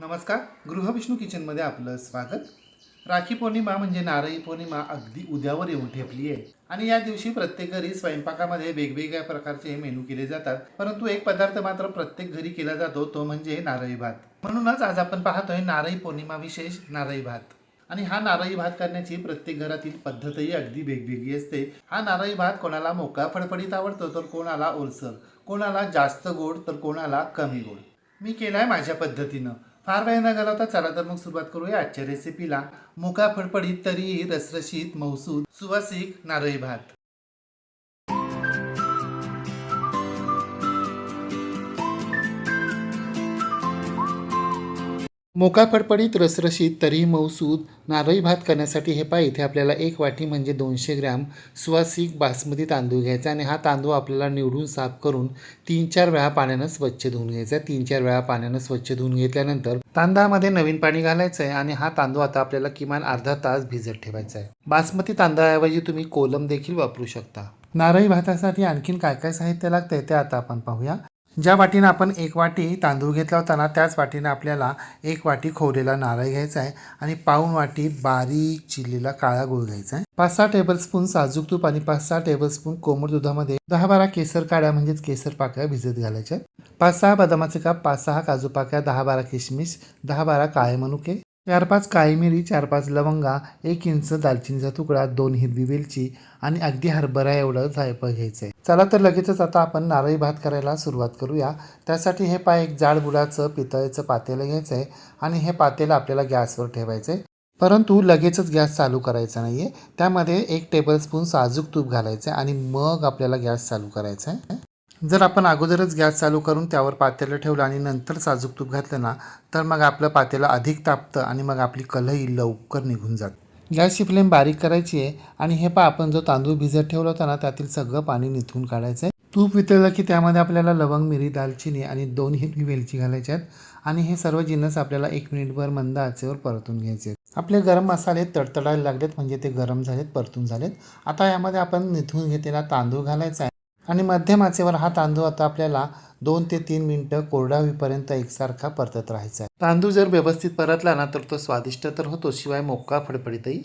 नमस्कार गृहविष्णू किचनमध्ये आपलं स्वागत. राखी पौर्णिमा म्हणजे नारळी पौर्णिमा अगदी उद्यावर येऊन ठेपली आहे. आणि या दिवशी प्रत्येक घरी स्वयंपाकामध्ये वेगवेगळ्या प्रकारचे हे मेनू केले जातात. परंतु एक पदार्थ मात्र प्रत्येक घरी केला जातो तो म्हणजे नारळी भात. म्हणूनच आज आपण पाहतोय नारळी पौर्णिमा विशेष नारळी भात. आणि हा नारळी भात करण्याची प्रत्येक घरातील पद्धतही अगदी वेगवेगळी असते. हा नारळी भात कोणाला मोका फडफडीत आवडतो तर कोणाला ओलसर. कोणाला जास्त गोड तर कोणाला कमी गोड. मी केलाय माझ्या पद्धतीनं. फार वेळ न घालवता चला तर मग सुरुवात करूया आजच्या रेसिपीला मुका फडफडीत तरीही रसरशीत मौसूद सुवासिक नारळी भात. मोका फडफडीत रसरशीत तरीही मौसूद नारळी भात करण्यासाठी हे पाय इथे आपल्याला एक वाटी म्हणजे दोनशे ग्रॅम सुवासिक बासमती तांदूळ घ्यायचा आणि हा तांदूळ आपल्याला निवडून साफ करून तीन चार वेळा पाण्यानं स्वच्छ धुवून घ्यायचा आहे. तीन चार वेळा पाण्यानं स्वच्छ धुवून घेतल्यानंतर तांदळामध्ये नवीन पाणी घालायचं आहे आणि हा तांदूळ आता आपल्याला किमान अर्धा तास भिजत ठेवायचा आहे. बासमती तांदळाऐवजी तुम्ही कोलम देखील वापरू शकता. नारळी भातासाठी आणखीन काय काय साहित्य लागतंय ते आता आपण पाहूया. ज्या वाटीनं आपण एक वाटी तांदूळ घेतला होता ना त्याच वाटीनं आपल्याला एक वाटी खोवलेला नारळ घ्यायचा आहे आणि पाऊण वाटी बारीक चिरलेला काळा गुळ घ्यायचा आहे. पाच सहा टेबलस्पून साजूक तूप आणि पाच सहा टेबलस्पून कोमट दुधामध्ये दहा बारा केसर काड्या म्हणजेच केसर पाकळ्या भिजत घालायच्या पाच सहा बदामाचे काप पाच सहा काजू पाकळ्या दहा बारा किशमिश दहा बारा काळे मनुके चार पाच काळी मिरी चार पाच लवंगा एक इंच दालचिनीचा तुकडा दोन हिरवी वेलची आणि अगदी हरभरा एवढं जायफळ घ्यायचं आहे चला तर लगेचच आता आपण नारळी भात करायला सुरुवात करूया. त्यासाठी हे पाय एक जाड बुडाचं पितळेचं पातेलं घ्यायचं आहे आणि हे पातेलं आपल्याला गॅसवर ठेवायचं आहे परंतु लगेचच गॅस चालू करायचा नाही आहे त्यामध्ये एक टेबलस्पून साजूक तूप घालायचं आहे आणि मग आपल्याला गॅस चालू करायचा आहे जर आपण अगोदरच गॅस चालू करून त्यावर पातेलं ठेवलं आणि नंतर साजूक तूप घातलं ना तर मग आपलं पातेलं अधिक तापतं आणि मग आपली कलही लवकर निघून जातं. गॅसची फ्लेम बारीक करायची आहे आणि हे पा आपण जो तांदूळ भिजत ठेवला होता ना त्यातील सगळं पाणी निथून काढायचं आहे. तूप वितळलं की त्यामध्ये आपल्याला लवंग मिरी दालचिनी आणि दोन हिरवी वेलची घालायच्या आहेत आणि हे सर्व जिन्नस आपल्याला एक मिनिटभर मंद आचेवर परतून घ्यायचे आपले गरम मसाले तडतडायला लागलेत म्हणजे ते गरम झालेत परतून झालेत. आता यामध्ये आपण निथून घेतलेला तांदूळ घालायचा आहे. आणि मध्यम आचेवर हा तांदूळ आता आपल्याला दोन ते तीन मिनटं कोरडा होईपर्यंत एकसारखा परतत राहायचा आहे. तांदूळ जर व्यवस्थित परतला ना तर तो स्वादिष्ट तर होतो शिवाय मोका फडफडीतही.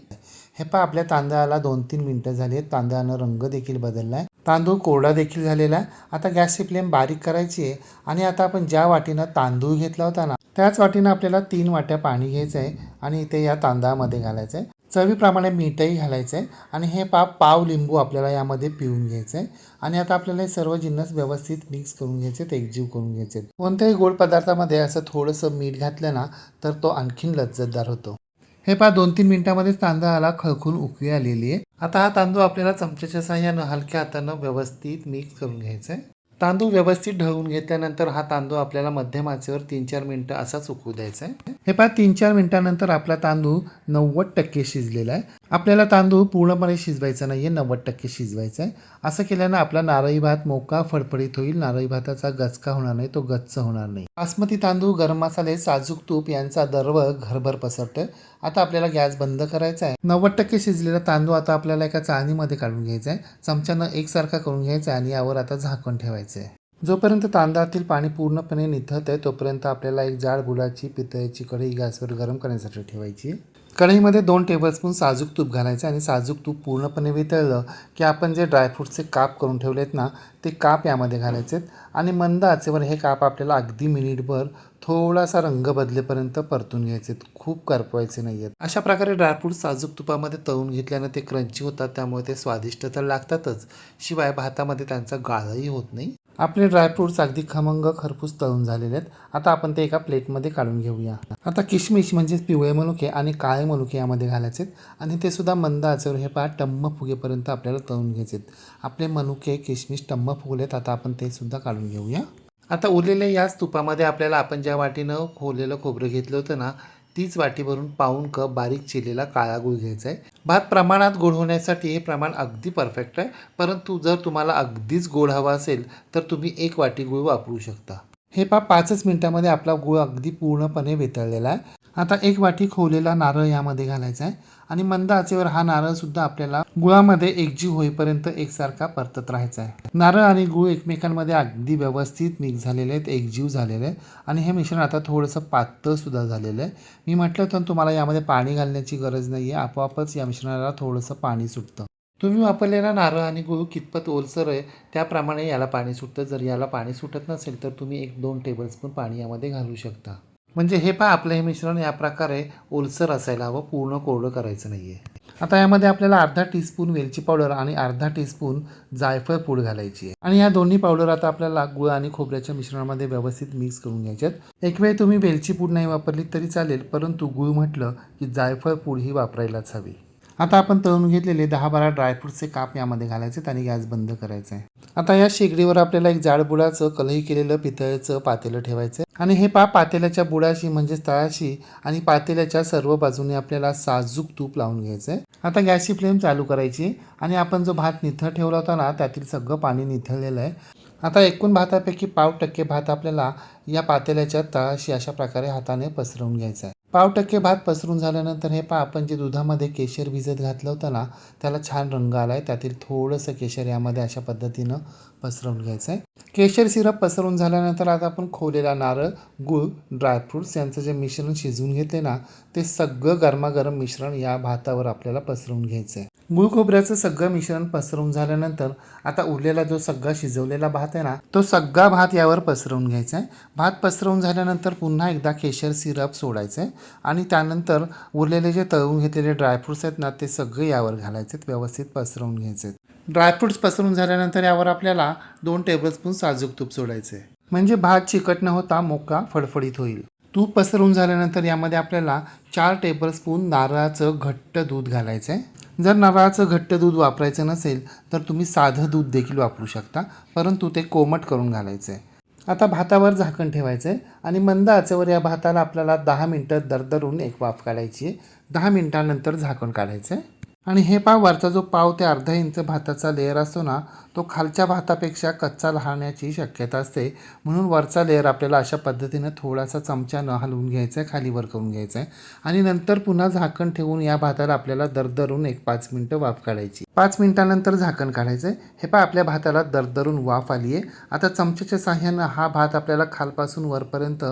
हे पहा आपल्या तांदळाला दोन तीन मिनिटं झाली आहेत. तांदळानं रंग देखील बदलला आहे तांदूळ कोरडा देखील झालेला आहे. आता गॅसची फ्लेम बारीक करायची आहे. आणि आता आपण ज्या वाटीनं तांदूळ घेतला होता ना त्याच वाटीनं आपल्याला तीन वाट्या पाणी घ्यायचं आहे. आणि ते या तांदळामध्ये घालायचं आहे. चवीप्रमाणे मीठही घालायचं आहे आणि हे पा पाव लिंबू आपल्याला यामध्ये पिऊन घ्यायचं आहे आणि आता आपल्याला हे सर्व जिन्नस व्यवस्थित मिक्स करून घ्यायचे आहेत एकजीव करून घ्यायचे आहेत. कोणत्याही गोड पदार्थामध्ये असं थोडंसं मीठ घातलं ना तर तो आणखीन लज्जतदार होतो. हे पहा दोन तीन मिनिटांमध्येच तांदळाला खळखून उकळी आलेली आहे. आता हा तांदूळ आपल्याला चमच्याच्या साह्यानं हलक्या हातानं व्यवस्थित मिक्स करून घ्यायचा आहे तांदूळ व्यवस्थित ढवून घेतल्यानंतर हा तांदूळ आपल्याला मध्यम आचेवर तीन चार मिनटं असाच उकळू द्यायचा आहे. हे पहा तीन चार मिनिटानंतर आपला तांदूळ नव्वद टक्के शिजलेला आहे. आपल्याला तांदूळ पूर्णपणे शिजवायचा नाही आहे नव्वद टक्के शिजवायचा आहे असं केल्यानं आपला नारळी भात मोका फडफडीत होईल. नारळी भाताचा गचका होणार नाही तो गच्च होणार नाही. बासमती तांदूळ गरम मसाले साजूक तूप यांचा दर्व घरभर पसरतोय. आता आपल्याला गॅस बंद करायचा आहे नव्वद टक्के शिजलेला तांदूळ आता आपल्याला एका चाळणीमध्ये काढून घ्यायचा आहे चमच्यानं एकसारखा करून घ्यायचा आहे आणि यावर आता झाकण ठेवायचं आहे जोपर्यंत तांदळातील पाणी पूर्णपणे निथत आहे तोपर्यंत आपल्याला एक जाड गुलाची पितळ्याची कढई गॅसवर गरम करण्यासाठी ठेवायची. आहे कढईमध्ये दोन टेबलस्पून साजूक तूप घालायचं आणि साजूक तूप पूर्णपणे वितळलं की आपण जे ड्रायफ्रूटचे काप करून ठेवलेत ना ते काप यामध्ये घालायचे आहेत आणि मंद आचेवर हे काप आपल्याला अगदी मिनिटभर थोडासा रंग बदलेपर्यंत परतून घ्यायचे आहेत खूप करपवायचे नाही आहेत अशा प्रकारे ड्रायफ्रूट साजूक तुपामध्ये तळून घेतल्यानं ते क्रंची होतात त्यामुळे ते स्वादिष्ट तर लागतातच. शिवाय भातामध्ये त्यांचा गाळही होत नाही. आपले ड्रायफ्रूट्स अगदी खमंग खरपूस तळून झालेले आहेत. आता आपण ते एका प्लेटमध्ये काढून घेऊया. आता किशमिश म्हणजेच पिवळे मनुके आणि काळे मनुके यामध्ये घालायचे आणि ते सुद्धा मंद आचेवर हे पहा टम्म फुगेपर्यंत आपल्याला तळून घ्यायचे आपले मनुके किशमिश टम्म फुगलेत आता आपण ते सुद्धा काढून घेऊया. आता उरलेल्या याच तुपामध्ये आपल्याला आपण ज्या वाटीनं खोललेलं खोबरं घेतलं होतं ना तीच वाटी भरून कप बारीक चिरलेला काळा गुळ घ्यायचा आहे. भात प्रमाणात गोड होण्यासाठी हे प्रमाण अगदी परफेक्ट आहे. परंतु जर तुम्हाला अगदीच गोड हवा असेल तर तुम्ही एक वाटी गुळ वापरू शकता. हे पा पाचच मिनिटामध्ये आपला गुळ अगदी पूर्णपणे वितळलेला आहे. आता एक वाटी खोवलेला नारळ यामध्ये घालायचा आहे. आणि मंद आचेवर हा नारळ सुद्धा आपल्याला गुळामध्ये एकजीव होईपर्यंत एकसारखा परतत राहायचा आहे. नारळ आणि गुळ एकमेकांमध्ये अगदी व्यवस्थित मिक्स झालेले आहेत एकजीव झालेले आहे आणि हे मिश्रण आता थोडंसं पातळ सुद्धा झालेलं आहे. मी म्हटलं होतं तुम्हाला यामध्ये पाणी घालण्याची गरज नाही आहे आपोआपच या मिश्रणाला थोडंसं पाणी सुटतं. तुम्ही वापरलेला नारळ आणि गुळ कितपत ओलसर आहे त्याप्रमाणे याला पाणी सुटतं. जर याला पाणी सुटत नसेल तर तुम्ही एक दोन टेबलस्पून पाणी यामध्ये घालू शकता. म्हणजे हे पहा आपलं हे मिश्रण या प्रकारे ओलसर असायला हवं पूर्ण कोरडं करायचं नाही आहे आता यामध्ये आपल्याला अर्धा टीस्पून वेलची पावडर आणि अर्धा टीस्पून जायफळ पूड घालायची आहे. आणि या दोन्ही पावडर आता आपल्याला गुळ आणि खोबऱ्याच्या मिश्रणामध्ये व्यवस्थित मिक्स करून घ्यायच्यात एक वेळ तुम्ही वेलची पूड नाही वापरली तरी चालेल परंतु गुळ म्हटलं की जायफळ पूड ही वापरायलाच हवी. आता आपण तळून घेतलेले दहा बारा ड्रायफ्रूटचे काप यामध्ये घालायचे आणि गॅस बंद करायचा. आहे आता या शेगडीवर आपल्याला एक जाड बुडाचं कलही केलेलं पितळेचं पातेलं ठेवायचं. आहे आणि हे पा पातेल्याच्या बुडाशी म्हणजेच तळाशी आणि पातेल्याच्या सर्व बाजूने आपल्याला साजूक तूप लावून घ्यायचं. आहे आता गॅसची फ्लेम चालू करायची आणि आपण जो भात निथळ ठेवला होता ना त्यातील सगळं पाणी निथळलेलं आहे. आता एकूण भातापैकी पाव टक्के भात आपल्याला या पातेल्याच्या तळाशी अशा प्रकारे हाताने पसरवून घ्यायचा आहे. पाव टक्के भात पसरून झाल्यानंतर हे पा आपण जे दुधामध्ये केशर भिजत घातलं होतं ना त्याला छान रंग आला आहे त्यातील थोडंसं केशर यामध्ये अशा पद्धतीनं पसरवून घ्यायचं आहे केशर सिरप पसरवून झाल्यानंतर आता आपण खोलेला नारळ गूळ ड्रायफ्रूट्स यांचं जे मिश्रण शिजवून घेते ना ते सगळं गरमागरम मिश्रण या भातावर आपल्याला पसरवून घ्यायचं आहे गुळ खोबऱ्याचं सगळं मिश्रण पसरवून झाल्यानंतर आता उरलेला जो सगळा शिजवलेला भात आहे ना तो सगळा भात यावर पसरवून घ्यायचा आहे. भात पसरवून झाल्यानंतर पुन्हा एकदा केशर सिरप सोडायचं आहे आणि त्यानंतर उरलेले जे तळून घेतलेले ड्रायफ्रुट्स आहेत ना ते सगळे यावर घालायचे आहेत व्यवस्थित पसरवून घ्यायचे आहेत. ड्रायफ्रुट्स पसरून झाल्यानंतर यावर आपल्याला दोन टेबलस्पून साजूक तूप सोडायचे आहे म्हणजे भात चिकट न होता मोका फडफडीत होईल. तूप पसरवून झाल्यानंतर यामध्ये आपल्याला चार टेबलस्पून नारळाचं घट्ट दूध घालायचं आहे जर नारळाचं घट्ट दूध वापरायचं नसेल तर तुम्ही साधं दूध देखील वापरू शकता परंतु ते कोमट करून घालायचं आहे आता भातावर झाकण ठेवायचं आहे आणि मंद आचेवर या भाताला आपल्याला दहा मिनटं दरदरून एक वाफ काढायची आहे. दहा मिनटानंतर झाकण काढायचं आहे आणि हे पाव वरचा जो पाव ते अर्धा इंच भाताचा लेअर असतो ना तो खालच्या भातापेक्षा कच्चा राहण्याची शक्यता असते. म्हणून वरचा लेअर आपल्याला अशा पद्धतीनं थोडासा चमच्यानं हलवून घ्यायचा आहे खाली वर करून घ्यायचा आहे. आणि नंतर पुन्हा झाकण ठेवून या भाताला आपल्याला दरदरून एक पाच मिनटं वाफ काढायची. पाच मिनटानंतर झाकण काढायचं आहे. हे पा आपल्या भाताला दरदरून वाफ आली आहे. आता चमच्याच्या साह्यानं हा भात आपल्याला खालपासून वरपर्यंत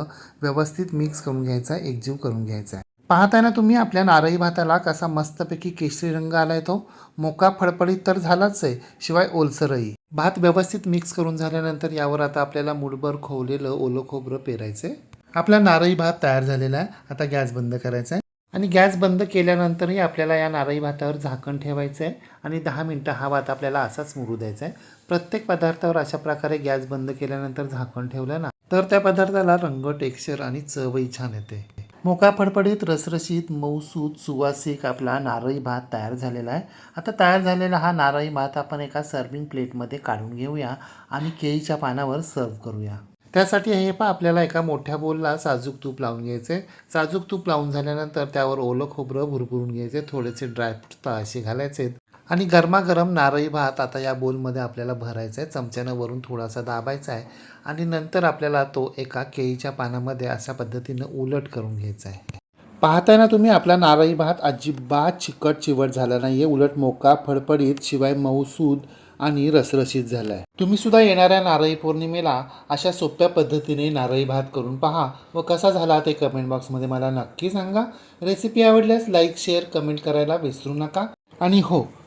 व्यवस्थित मिक्स करून घ्यायचा आहे एकजीव करून घ्यायचा आहे. पाहताय ना तुम्ही आपल्या नारळी भाताला कसा मस्तपैकी केशरी रंग आलाय तो? मोका फडफडीत तर झालाच आहे शिवाय ओलसरही. भात व्यवस्थित मिक्स करून झाल्यानंतर यावर आता आपल्याला मुठभर खोवलेलं ओलं खोबरं पेरायचं आहे आपला नारळी भात तयार झालेला आहे. आता गॅस बंद करायचा आहे आणि गॅस बंद केल्यानंतरही आपल्याला या नारळी भातावर झाकण ठेवायचं आहे आणि दहा मिनटं हा भात आपल्याला असाच मुरू द्यायचा आहे प्रत्येक पदार्थावर अशा प्रकारे गॅस बंद केल्यानंतर झाकण ठेवलं ना तर त्या पदार्थाला रंग टेक्स्चर आणि चवही छान येते. मोका फडफडीत रसरशीत मऊसूत सुवासिक आपला नारळी भात तयार झालेला आहे. आता तयार झालेला हा नारळी भात आपण एका सर्विंग प्लेटमध्ये काढून घेऊया आणि केळीच्या पानावर सर्व करूया. त्यासाठी हे पहा आपल्याला एका मोठ्या बोलला साजूक तूप लावून घ्यायचे साजूक तूप लावून झाल्यानंतर त्यावर ओलं खोबरं भुरभुरून घ्यायचे थोडेसे ड्रायफ्रूट असे घालायचे आणि गरमागरम नारळी भात आता या बोलमध्ये आपल्याला भरायचा आहे. चमच्यानं वरून थोडासा दाबायचा आहे. आणि नंतर आपल्याला तो एका केळीच्या पानामध्ये अशा पद्धतीनं उलट करून घ्यायचा आहे. पाहताय ना तुम्ही आपला नारळी भात अजिबात चिकट चिवट झाला नाही आहे उलट मोका फडफडीत शिवाय मऊसूद आणि रसरशीत झाला आहे तुम्ही सुद्धा येणाऱ्या नारळी पौर्णिमेला अशा सोप्या पद्धतीने नारळी भात करून पहा व कसा झाला ते कमेंट बॉक्समध्ये मला नक्की सांगा. रेसिपी आवडल्यास लाईक शेअर कमेंट करायला विसरू नका. आणि हो